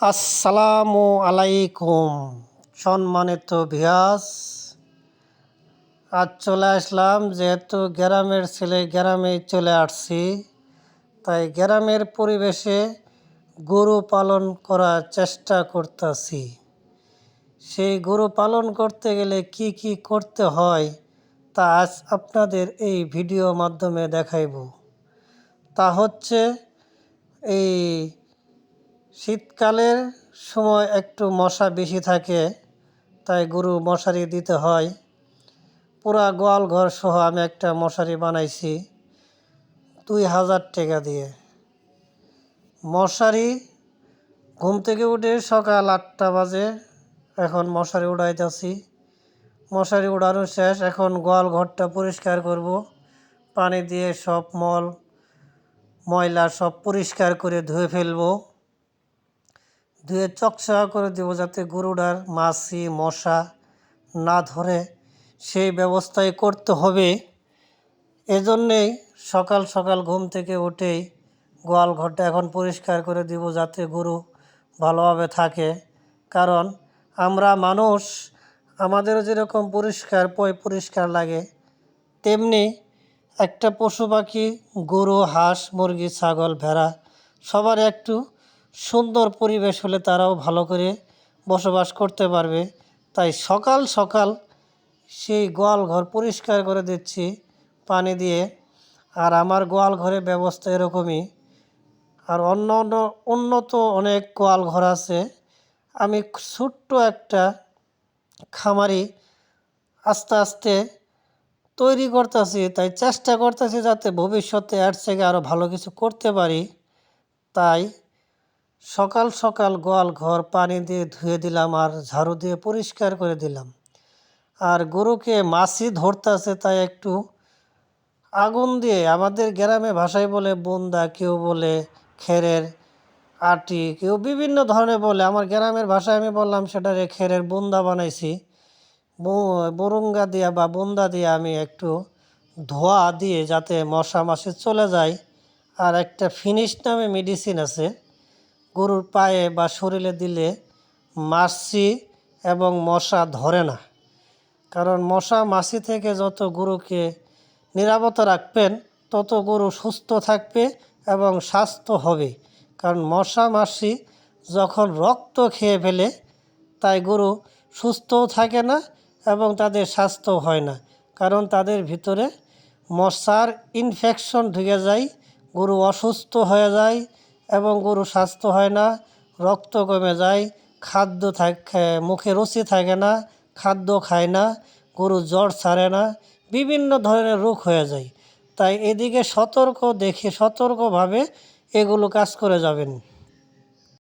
আসসালামু আলাইকুম। সম্মানিত ভিয়াস আজ চলে আসলাম যেহেতু গ্রামের ছেলে গ্রামে চলে আসছি, তাই গ্রামের পরিবেশে গরু পালন করার চেষ্টা করতেছি। সেই গরু পালন করতে গেলে কি কি করতে হয় তা আজ আপনাদের এই ভিডিও মাধ্যমে দেখাইব। তা হচ্ছে এই শীতকালের সময় একটু মশা বেশি থাকে, তাই গরু মশারি দিতে হয়। পুরা গোয়াল ঘর সহ আমি একটা মশারি বানাইছি দুই হাজার টাকা দিয়ে। মশারি ঘুম থেকে উঠে সকাল আটটা বাজে, এখন মশারি উড়াইতেছি। মশারি উড়ানো শেষ, এখন গোয়াল ঘরটা পরিষ্কার করব। পানি দিয়ে সব মল, ময়লা সব পরিষ্কার করে ধুয়ে ফেলব। ধুয়ে চকচকা করে দেবো যাতে গরুটার মাছি, মশা না ধরে। সেই ব্যবস্থাই করতে হবে। এজন্যেই সকাল সকাল ঘুম থেকে উঠেই গোয়াল ঘরটা এখন পরিষ্কার করে দিব যাতে গরু ভালোভাবে থাকে। কারণ আমরা মানুষ, আমাদেরও যেরকম পরিষ্কার পয় পরিষ্কার লাগে, তেমনি একটা পশু পাখি, গরু, হাঁস, মুরগি, ছাগল, ভেড়া সবার একটু সুন্দর পরিবেশ হলে তারাও ভালো করে বসবাস করতে পারবে। তাই সকাল সকাল সেই গোয়াল ঘর পরিষ্কার করে দিচ্ছি পানি দিয়ে। আর আমার গোয়াল ঘরের ব্যবস্থা এরকমই। আর অন্য অন্য, উন্নত অনেক গোয়াল ঘর আছে। আমি ছোট্ট একটা খামারি আস্তে আস্তে তৈরি করতেছি। তাই চেষ্টা করতেছি যাতে ভবিষ্যতে এর থেকে আরও ভালো কিছু করতে পারি। তাই সকাল সকাল গোয়াল ঘর পানি দিয়ে ধুয়ে দিলাম আর ঝাড়ু দিয়ে পরিষ্কার করে দিলাম। আর গরুকে মাছি ধরতেছে তাই একটু আগুন দিয়ে আমাদের গ্রামে ভাষায় বলে বুন্দা, কেউ বলে খেরের আটি, কেউ বিভিন্ন ধরনের বলে। আমার গ্রামের ভাষায় আমি বললাম সেটারে খেরের বুন্দা বানাইছি। বরুঙ্গা দিয়া বা বুন্দা দিয়ে আমি একটু ধোয়া দিয়ে যাতে মশা মাছি চলে যায়। আর একটা ফিনিশ নামে মেডিসিন আছে। গরুর পায়ে বা শরীরে দিলে মাছি এবং মশা ধরে না। কারণ মশা মাছি থেকে যত গরুকে নিরাপত্তা রাখবেন, তত গরু সুস্থ থাকবে এবং স্বাস্থ্য হবে। কারণ মশা মাছি যখন রক্ত খেয়ে ফেলে, তাই গরু সুস্থও থাকে না এবং তাদের স্বাস্থ্য হয় না। কারণ তাদের ভিতরে মশার ইনফেকশন ঢুকে যায়, গরু অসুস্থ হয়ে যায় এবং গরু স্বাস্থ্য হয় না, রক্ত কমে যায়, খাদ্য থাকে, মুখে রুচি থাকে না, খাদ্য খায় না গরু জ্বর ছাড়ে না, বিভিন্ন ধরনের রোগ হয়ে যায়। তাই এদিকে সতর্ক দেখে সতর্কভাবে এগুলো কাজ করে যাবেন।